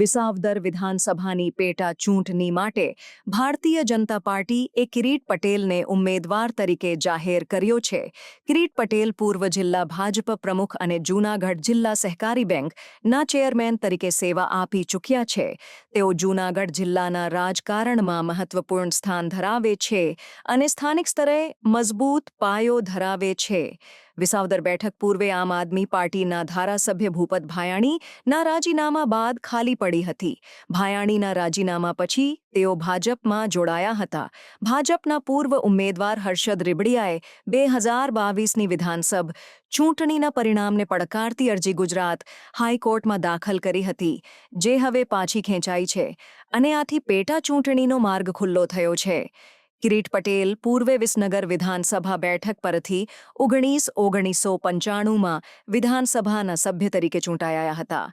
વિસાવદર વિધાનસભાની પેટા ચૂંટણી માટે ભારતીય જનતા પાર્ટી એ કિરીટ પટેલને ઉમેદવાર તરીકે જાહેર કર્યો છે. કિરીટ પટેલ પૂર્વ જિલ્લા ભાજપ પ્રમુખ અને જૂનાગઢ જિલ્લા સહકારી બેંકના ચેરમેન તરીકે સેવા આપી ચૂક્યા છે. તેઓ જૂનાગઢ જિલ્લાના રાજકારણમાં મહત્વપૂર્ણ સ્થાન ધરાવે છે અને સ્થાનિક સ્તરે મજબૂત પાયો ધરાવે છે. વિસાવદર બેઠક પૂર્વે આમ આદમી પાર્ટીના ધારાસભ્ય ભૂપત ભાયાણીના રાજીનામા બાદ ખાલી પડી હતી. ભાયાણીના રાજીનામા પછી તેઓ ભાજપમાં જોડાયા હતા. ભાજપના પૂર્વ ઉમેદવાર હર્ષદ રીબડિયાએ બે હજાર બાવીસની વિધાનસભ ચૂંટણીના પરિણામને પડકારતી અરજી ગુજરાત હાઈકોર્ટમાં દાખલ કરી હતી. જે હવે પાછી ખેંચાઈ છે અને આથી પેટા ચૂંટણીનો માર્ગ ખુલ્લો થયો છે. કિરીટ પટેલ પૂર્વે વિસનગર વિધાનસભા બેઠક પરથી ઓગણીસ ઓગણીસો પંચાણુંમાં વિધાનસભાના સભ્ય તરીકે ચૂંટાયા હતા.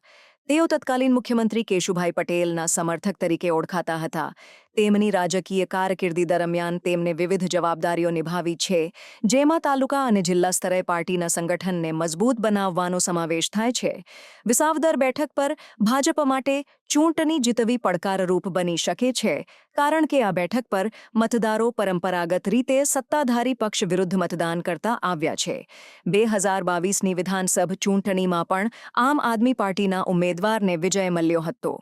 તેઓ તત્કાલીન મુખ્યમંત્રી કેશુભાઈ પટેલના સમર્થક તરીકે ઓળખાતા હતા. તેમની રાજકીય કારકિર્દી દરમિયાન તેમને વિવિધ જવાબદારીઓ નિભાવી છે, જેમાં તાલુકા અને જિલ્લા સ્તરે પાર્ટીના સંગઠનને મજબૂત બનાવવાનો સમાવેશ થાય છે. વિસાવદર બેઠક પર ભાજપ માટે ચૂંટણી જીતવી પડકારરૂપ બની શકે છે, કારણ કે આ બેઠક પર મતદારો પરંપરાગત રીતે સત્તાધારી પક્ષ વિરુદ્ધ મતદાન કરતા આવ્યા છે. બે હજાર બાવીસની વિધાનસભા ચૂંટણીમાં પણ આમ આદમી પાર્ટીના ઉમેદવારને વિજય મળ્યો હતો.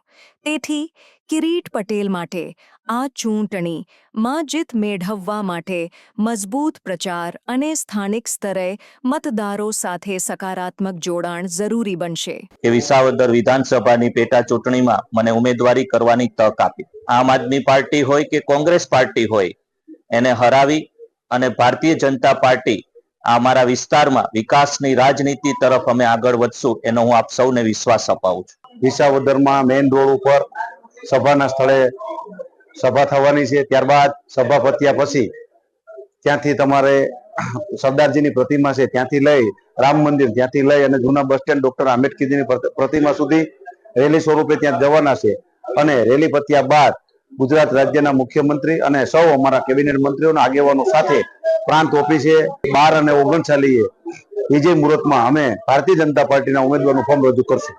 તેથી કિરીટ પટેલ માટે આ ચૂંટણી માં જીત મેળવવા માટે મજબૂત પ્રચાર અને સ્થાનિક સ્તરે મતદારો સાથે સકારાત્મક જોડાણ જરૂરી બનશે. કે વિસાવદર વિધાનસભાની પેટા ચૂંટણીમાં મને ઉમેદવારી કરવાની તક આપી. આમ આદમી પાર્ટી હોય કે કોંગ્રેસ પાર્ટી હોય એને હરાવી અને ભારતીય જનતા પાર્ટી અમારા વિસ્તારમાં વિકાસની રાજનીતિ તરફ અમે આગળ વધશું એનો હું આપ સૌને વિશ્વાસ અપાવું છું. વિસાવદરમાં મેઇન રોડ ઉપર સભાના સ્થળે સભા થવાની છે. ત્યારબાદ સભા પત્યા પછી ત્યાંથી તમારે સરદારજીની પ્રતિમા છે ત્યાંથી લઈ રામ મંદિર ત્યાંથી લઈ અને જૂના બસ સ્ટેન્ડ ડોક્ટર આંબેડકરજીની પ્રત- પ્રતિમા સુધી રેલી સ્વરૂપે ત્યાં જવાના છે. અને રેલી પત્યા બાદ ગુજરાત રાજ્યના મુખ્યમંત્રી અને સૌ અમારા કેબિનેટ મંત્રીઓના આગેવાનો સાથે પ્રાંત ઓફિસે બાર અને ઓગણચાલીએ વિજય મુહૂર્તમાં અમે ભારતીય જનતા પાર્ટીના ઉમેદવારનું ફોર્મ રજૂ કરશું.